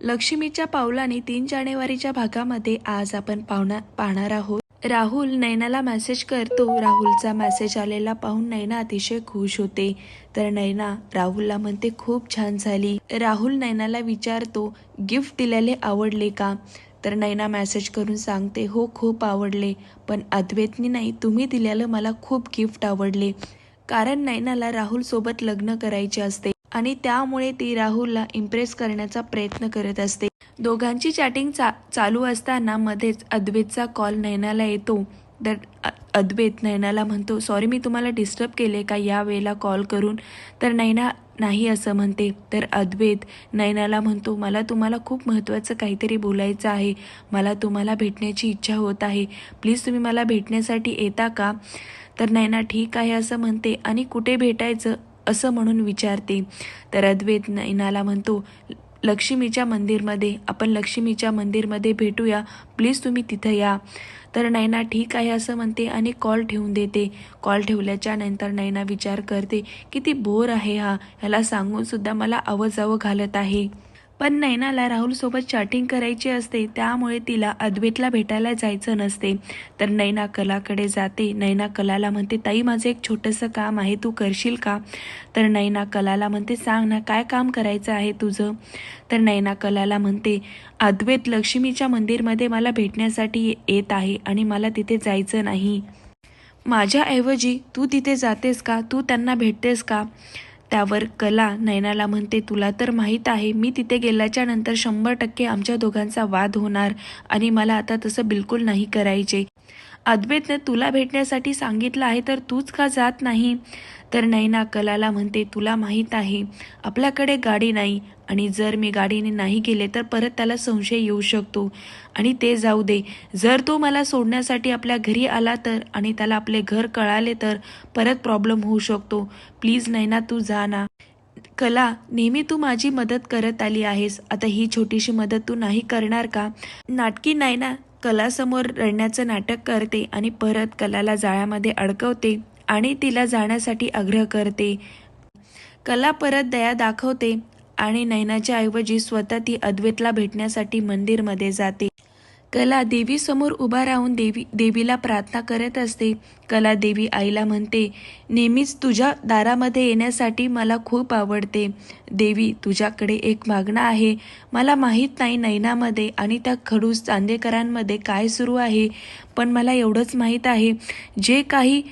लक्ष्मीच्या पावलाने तीन जानेवारीच्या भागामध्ये आज आपण पाहणार पाहणार आहोत. राहुल नैनाला मेसेज करतो. राहुलचा मेसेज आलेला पाहून नैना अतिशय खुश होते. तर नैना राहुलला म्हणते खूप छान झाली. राहुल नैनाला विचारतो गिफ्ट दिलेले आवडले का? तर नैना मेसेज करून सांगते हो खूप आवडले. पण अद्वैतनी नाही तुम्ही दिलेलं मला खूप गिफ्ट आवडले. कारण नैनाला राहुल सोबत लग्न करायचे असते. आणि त्यामुळे ती राहुलला इम्प्रेस करण्याचा प्रयत्न करत असते. दोघांची चॅटिंग चा चालू असताना मध्येच अद्वैतचा कॉल नैनाला येतो. तर अद्वेत अद्वैत नैनाला म्हणतो सॉरी मी तुम्हाला डिस्टर्ब केले का? या वेळेला कॉल करून. तर नैना नाही असं म्हणते. तर अद्वैत नैनाला म्हणतो मला तुम्हाला खूप महत्त्वाचं काहीतरी बोलायचं आहे. मला तुम्हाला भेटण्याची इच्छा होत आहे. प्लीज तुम्ही मला भेटण्यासाठी येता का? तर नैना ठीक आहे असं म्हणते. आणि कुठे भेटायचं? असं म्हणून विचारते. तर अद्वैत नैनाला म्हणतो लक्ष्मीच्या मंदिरमध्ये आपण लक्ष्मीच्या मंदिरमध्ये भेटूया. प्लीज तुम्ही तिथं या. तर नैना ठीक आहे असं म्हणते आणि कॉल ठेवून देते. कॉल ठेवल्याच्या नंतर नैना विचार करते किती बोर आहे हा. ह्याला सांगूनसुद्धा मला अवजावं घालत आहे. पण नैनाला राहुलसोबत चॅटिंग करायची असते त्यामुळे तिला अद्वैतला भेटायला जायचं नसते. तर नैना कलाकडे जाते. नैना कलाला म्हणते ताई माझं एक छोटंसं काम आहे तू करशील का? तर नैना कलाला म्हणते सांग ना काय काम करायचं आहे तुझं? तर नैना कलाला म्हणते अद्वैत लक्ष्मीच्या मंदिरमध्ये मला भेटण्यासाठी येत आहे आणि मला तिथे जायचं नाही. माझ्याऐवजी तू तिथे जातेस का? तू त्यांना भेटतेस का? त्यावर कला नैनाला म्हणते तुला तर माहीत आहे मी तिथे गेल्याच्यानंतर शंभर टक्के आमच्या दोघांचा वाद होणार आणि मला आता तसं बिलकुल नाही करायचे. अद्वैतने तुला भेटण्यासाठी सांगितलं आहे तर तूच का जात नाही? तर नैना कलाला म्हणते तुला माहीत आहे आपल्याकडे गाडी नाही आणि जर मी गाडीने नाही गेले तर परत त्याला संशय येऊ शकतो. आणि ते जाऊ दे. जर तो मला सोडण्यासाठी आपल्या घरी आला तर आणि त्याला आपले घर कळाले तर परत प्रॉब्लेम होऊ शकतो. प्लीज नैना तू जा ना. कला नेहमी तू माझी मदत करत आली आहेस. आता ही छोटीशी मदत तू नाही करणार का? नाटकी नैना कलासमोर रडण्याचं नाटक करते आणि परत कलाला जाळ्यामध्ये अडकवते आणि तिला जाण्यासाठी आग्रह करते. कला परत दया दाखवते आणि नैनाच्या ऐवजी स्वतः ती अद्वैतला भेटण्यासाठी मंदिरमध्ये जाते. कला देवीसमोर उभा राहून देवी देवीला प्रार्थना करत असते. कला देवी आईला म्हणते नेहमीच तुझ्या दारामध्ये येण्यासाठी मला खूप आवडते. देवी तुझ्याकडे एक मागणं आहे. मला माहीत नाही नैनामध्ये आणि त्या खडूस चांदेकरांमध्ये काय सुरू आहे पण मला एवढंच माहीत आहे. जे काही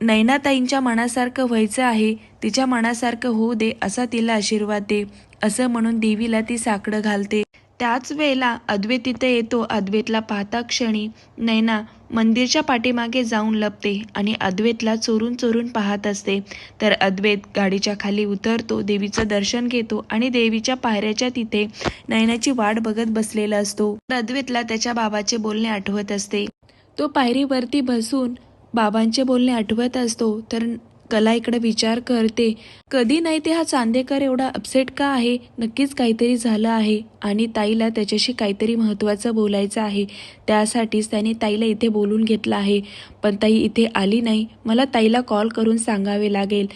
नैनाताईंच्या मनासारखं व्हायचं आहे तिच्या मनासारखं होऊ दे असा तिला आशीर्वाद दे असं म्हणून देवीला ती साकडं घालते. त्याच वेळेला अद्वैत तिथं येतो. अद्वैतला पाहता क्षणी नैना मंदिरच्या पाठीमागे जाऊन लपते आणि अद्वैतला चोरून चोरून पाहत असते. तर अद्वैत गाडीच्या खाली उतरतो देवीचं दर्शन घेतो आणि देवीच्या पायऱ्याच्या तिथे नैनाची वाट बघत बसलेला असतो. तर अद्वैतला त्याच्या बाबाचे बोलणे आठवत असते. तो पायरीवरती बसून बाबांचे बोलणे आठवत असतो. तर कला इकडे विचार करते. कधी नाही ते हा चांदेकर एवढा अपसेट का आहे? नक्कीच काहीतरी झालं आहे. आणि ताईला त्याच्याशी काहीतरी महत्त्वाचं बोलायचं आहे. त्यासाठीच त्याने ताईला इथे बोलून घेतलं आहे. पण ताई इथे आली नाही. मला ताईला कॉल करून सांगावे लागेल.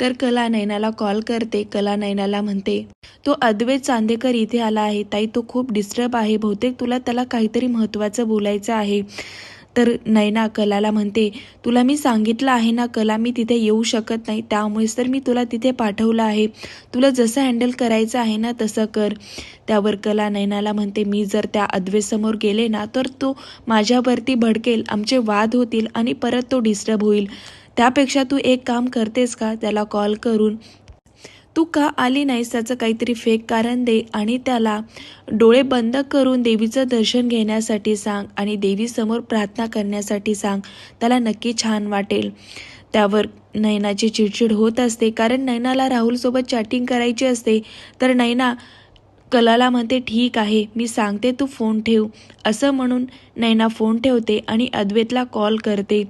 तर कला नैनाला कॉल करते. कला नैनाला म्हणते तो अद्वैत चांदेकर इथे आला आहे. ताई तो खूप डिस्टर्ब आहे. बहुतेक तुला त्याला काहीतरी महत्त्वाचं बोलायचं आहे. तर नैना कलाला म्हणते तुला मी सांगितलं आहे ना कला मी तिथे येऊ शकत नाही त्यामुळेच तर मी तुला तिथे पाठवलं आहे. तुला जसं हँडल करायचं आहे ना तसं कर. त्यावर कला नैनाला म्हणते मी जर त्या अद्वेसमोर गेले ना तर तो माझ्यावरती भडकेल आमचे वाद होतील आणि परत तो डिस्टर्ब होईल. त्यापेक्षा तू एक काम करतेस का? त्याला कॉल करून तू का आली नाहीस त्याचं काहीतरी फेक कारण दे आणि त्याला डोळे बंद करून देवीचं दर्शन घेण्यासाठी सांग आणि देवीसमोर प्रार्थना करण्यासाठी सांग. त्याला नक्की छान वाटेल. त्यावर नैनाची चिडचिड होत असते. कारण नैनाला राहुलसोबत चॅटिंग करायची असते. तर नैना कलाला म्हणते ठीक आहे मी सांगते तू फोन ठेव. असं म्हणून नैना फोन ठेवते आणि अद्वैतला कॉल करते.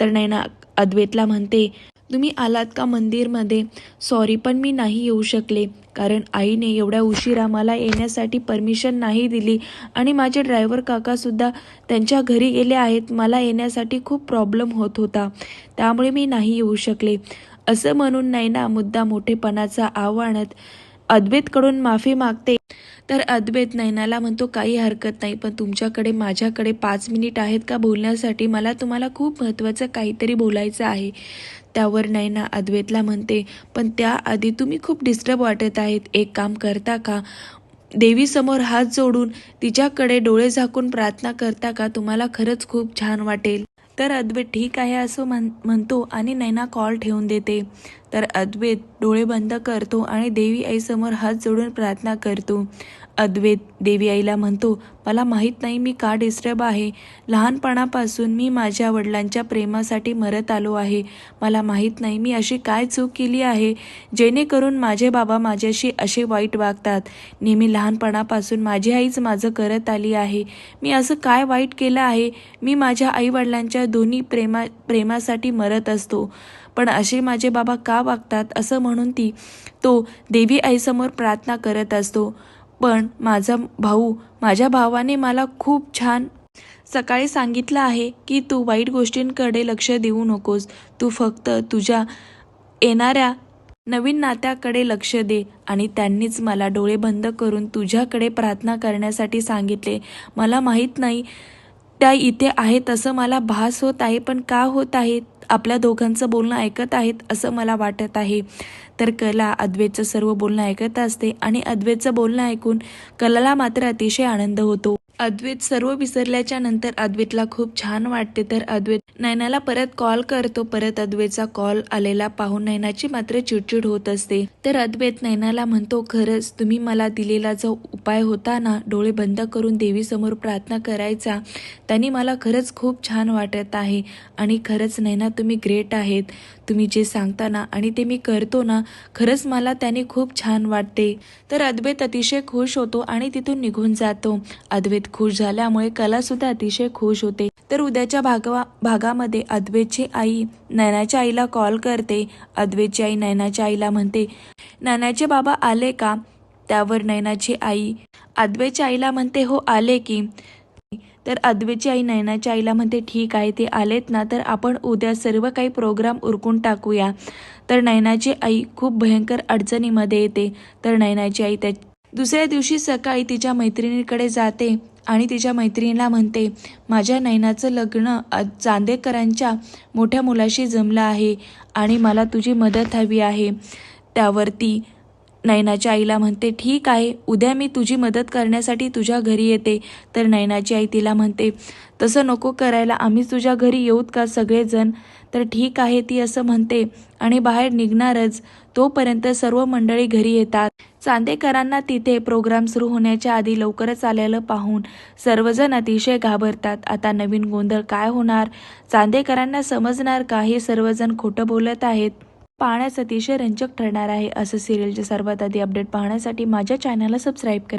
तर नैना अद्वैतला म्हणते तुम्ही आलात का मंदिरमध्ये? सॉरी पण मी नाही येऊ शकले. कारण आईने एवढ्या उशिरा मला येण्यासाठी परमिशन नाही दिली. आणि माझे ड्रायव्हर काकासुद्धा त्यांच्या घरी गेले आहेत. मला येण्यासाठी खूप प्रॉब्लेम होत होता. त्यामुळे मी नाही येऊ शकले. असं म्हणून नैना मुद्दा मोठेपणाचा आव्हानत अद्वैतकडून माफी मागते. तर अद्वैत नैनाला म्हणतो काही हरकत नाही पण तुमच्याकडे माझ्याकडे पाच मिनिट आहेत का बोलण्यासाठी? मला तुम्हाला खूप महत्त्वाचं काहीतरी बोलायचं आहे. त्यावर नैना अद्वैतला म्हणते पण त्याआधी तुम्ही खूप डिस्टर्ब वाटत आहेत. एक काम करता का? देवीसमोर हात जोडून तिच्याकडे डोळे झाकून प्रार्थना करता का? तुम्हाला खरंच खूप छान वाटेल. तर अद्वैत ठीक आहे असं म्हण म्हणतो आणि नैना कॉल ठेवून देते. तर अद्वैत डोळे बंद करतो आणि देवी आईसमोर हात जोडून प्रार्थना करतो. अद्वैत देवी आईला म्हणतो मला माहीत नाही मी का डिस्टर्ब आहे. लहानपणापासून मी माझ्या वडिलांच्या प्रेमासाठी मरत आलो आहे. मला माहीत नाही मी अशी काय चूक केली आहे. जेणेकरून माझे बाबा माझ्याशी असे वाईट वागतात. नेहमी लहानपणापासून माझी आईच माझं करत आली आहे. मी असं काय वाईट केलं आहे? मी माझ्या आईवडिलांच्या दोन्ही प्रेमा प्रेमासाठी मरत असतो. पण असे माझे बाबा का वागतात असं म्हणून ती तो देवी आईसमोर प्रार्थना करत असतो. पण माझा भाऊ माझ्या भावाने मला खूप छान सकाळी सांगितलं आहे की तू वाईट गोष्टींकडे लक्ष देऊ नकोस. तू फक्त तुझ्या येणाऱ्या नवीन नात्याकडे लक्ष दे आणि त्यांनीच मला डोळे बंद करून तुझ्याकडे प्रार्थना करण्यासाठी सांगितले. मला माहीत नाही त्या इथे आहेत असं मला भास होत आहे पण का होत आहे आपल्या दोघांचं बोलणं ऐकत आहेत असं मला वाटत आहे. तर कला अद्वैतचं सर्व बोलणं ऐकत असते आणि अद्वैतचं बोलणं ऐकून कलाला मात्र अतिशय आनंद होतो. अद्वैत सर्व विसरल्याच्या नंतर अद्वैतला खूप छान वाटते. तर अद्वैत नैनाला परत कॉल करतो. परत अद्वैतचा कॉल आलेला पाहून नैनाची मात्र चिडचिड होत असते. तर अद्वैत नैनाला म्हणतो खरंच तुम्ही मला दिलेला जो उपाय होता ना डोळे बंद करून देवीसमोर प्रार्थना करायचा त्यांनी मला खरंच खूप छान वाटत आहे. आणि खरंच नैना तुम्ही ग्रेट आहेत. तुम्ही जे सांगता ना आणि ते मी करतो ना खरंच मला त्याने खूप छान वाटते. तर अद्वैत अतिशय खुश होतो आणि तिथून निघून जातो. अद्वैत खुश झाल्यामुळे कलासुद्धा अतिशय खुश होते. तर उद्याच्या भागवा भागामध्ये अद्वैतची आई नैनाच्या आईला कॉल करते. अद्वैतची आई नैनाच्या आईला म्हणते नैनाचे बाबा आले का? त्यावर नैनाची आई अद्वैतच्या आईला म्हणते हो आले की. तर अद्वेची आई नैनाच्या आईला म्हणते ठीक आहे ते आलेत ना तर आपण उद्या सर्व काही प्रोग्राम उरकून टाकूया. तर नैनाची आई खूप भयंकर अडचणीमध्ये येते. तर नैनाची आई त्या दुसऱ्या दिवशी सकाळी तिच्या मैत्रिणीकडे जाते. आणि तिच्या मैत्रिणीला म्हणते माझ्या नैनाचं लग्न चांदेकरांच्या मोठ्या मुलाशी जमलं आहे आणि मला तुझी मदत हवी आहे. त्यावरती नैनाच्या आईला म्हणते ठीक आहे उद्या मी तुझी मदत करण्यासाठी तुझ्या घरी येते. तर नैनाची आई तिला म्हणते तसं नको करायला आम्ही तुझ्या घरी येऊत का सगळेजण? तर ठीक आहे ती असं म्हणते आणि बाहेर निघणारच तोपर्यंत सर्व मंडळी घरी येतात. चांदेकरांना तिथे प्रोग्राम सुरू होण्याच्या आधी लवकरच आलेलं पाहून सर्वजण अतिशय घाबरतात. आता नवीन गोंधळ काय होणार? चांदेकरांना समजणार का? हे सर्वजण खोटं बोलत आहेत. पाहण्यास अतिशय रंजक ठरणार आहे. असं सिरियलचे सर्वात आधी अपडेट पाहण्यासाठी माझ्या चॅनलला सबस्क्राईब करा.